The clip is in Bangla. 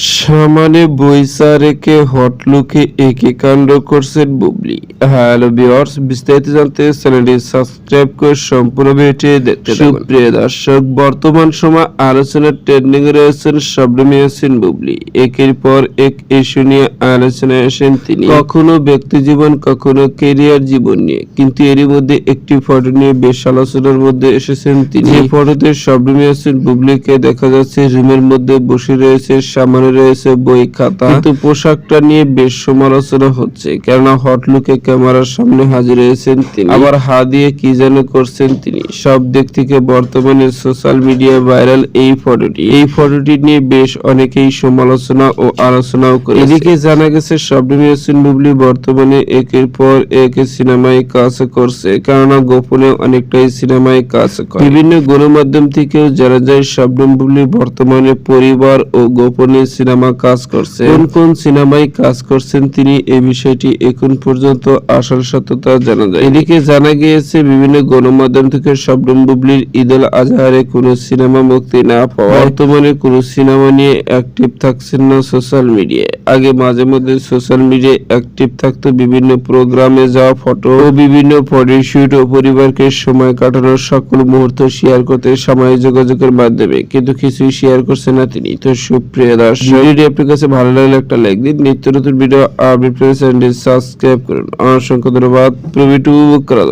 Shh. সামানে বইসা রেখে হটলুকে একে কাণ্ড করছেন বুবলি। হ্যালো ভিউয়ার্স বিস্তারিত জানতে চ্যানেলটি সাবস্ক্রাইব করে সম্পূর্ণ ভিডিওটি দেখতে থাকুন। সুপ্রিয় দর্শক বর্তমান সময় আলোচনার ট্রেন্ডিং এ রয়েছেন শবনম ইয়াসিন বুবলি। একের পর এক ইস্যু নিয়ে আলোচনায় আসেন তিনি। কখনো ব্যক্তি জীবন কখনো কেরিয়ার জীবন নিয়ে। কিন্তু এরই মধ্যে একটি ফটো নিয়ে বেশ আলোচনার মধ্যে এসেছেন তিনি। এই ফটোতে শবনম ইয়াসিন বুবলিকে দেখা যাচ্ছে রুমের মধ্যে বসে রয়েছে সামনে রয়েছে বই খাতা। কিন্তু পোশাকটা নিয়ে বেশ সমালোচনা হচ্ছে কেননা হট লুকে ক্যামেরার সামনে হাজির হয়েছেন তিনি। আবার হা দিয়ে কি যেন করছেন তিনি। সব দিক থেকে বর্তমানে সোশ্যাল মিডিয়া ভাইরাল এই ফটোটি। এই ফটোটি নিয়ে বেশ অনেকেই সমালোচনা ও আলোচনাও করে এদিকে জানা গেছে শবনম ইয়াসিন বুবলি বর্তমানে একের পর এক সিনেমায় কাজ করছে কেননা গোপনে অনেকটাই সিনেমায় কাজ করে। বিভিন্ন গণমাধ্যম থেকেও জানা যায় শবনম বুবলি বর্তমানে পরিবার ও গোপনে সিনেমা কাজ করছে কোন কোন সিনেমায় কাজ করছেন তিনি এই বিষয়টি এখন পর্যন্ত আসল সত্যতা জানা যায় এদিকে জানা গিয়েছে বিভিন্ন গণমাধ্যম থেকে শবনম বুবলির ঈদুল আজহারে কোনো সিনেমা মুক্তি না পাওয়া বর্তমানে কোনো সিনেমা নিয়ে অ্যাক্টিভ থাকছেন না সোশ্যাল মিডিয়ায় আগে মাঝে মধ্যে সোশ্যাল মিডিয়ায় অ্যাক্টিভ থাকতো বিভিন্ন প্রোগ্রামে যাওয়া ফটো ও বিভিন্ন ফটোশুট ও পরিবারকে সময় কাটানোর সকল মুহূর্ত শেয়ার করতে সামাজিক যোগাযোগের মাধ্যমে। কিন্তু কিছুই শেয়ার করছে না তিনি। তো সুপ্রিয় দর্শক ভিডিওটি আপনার কাছে ভালো লাগলে একটা লাইক দিন। নিত্য নতুন ভিডিও আপডেট পেতে চ্যানেলটি সাবস্ক্রাইব করুন। অসংখ্য ধন্যবাদ। প্রভৃতি করা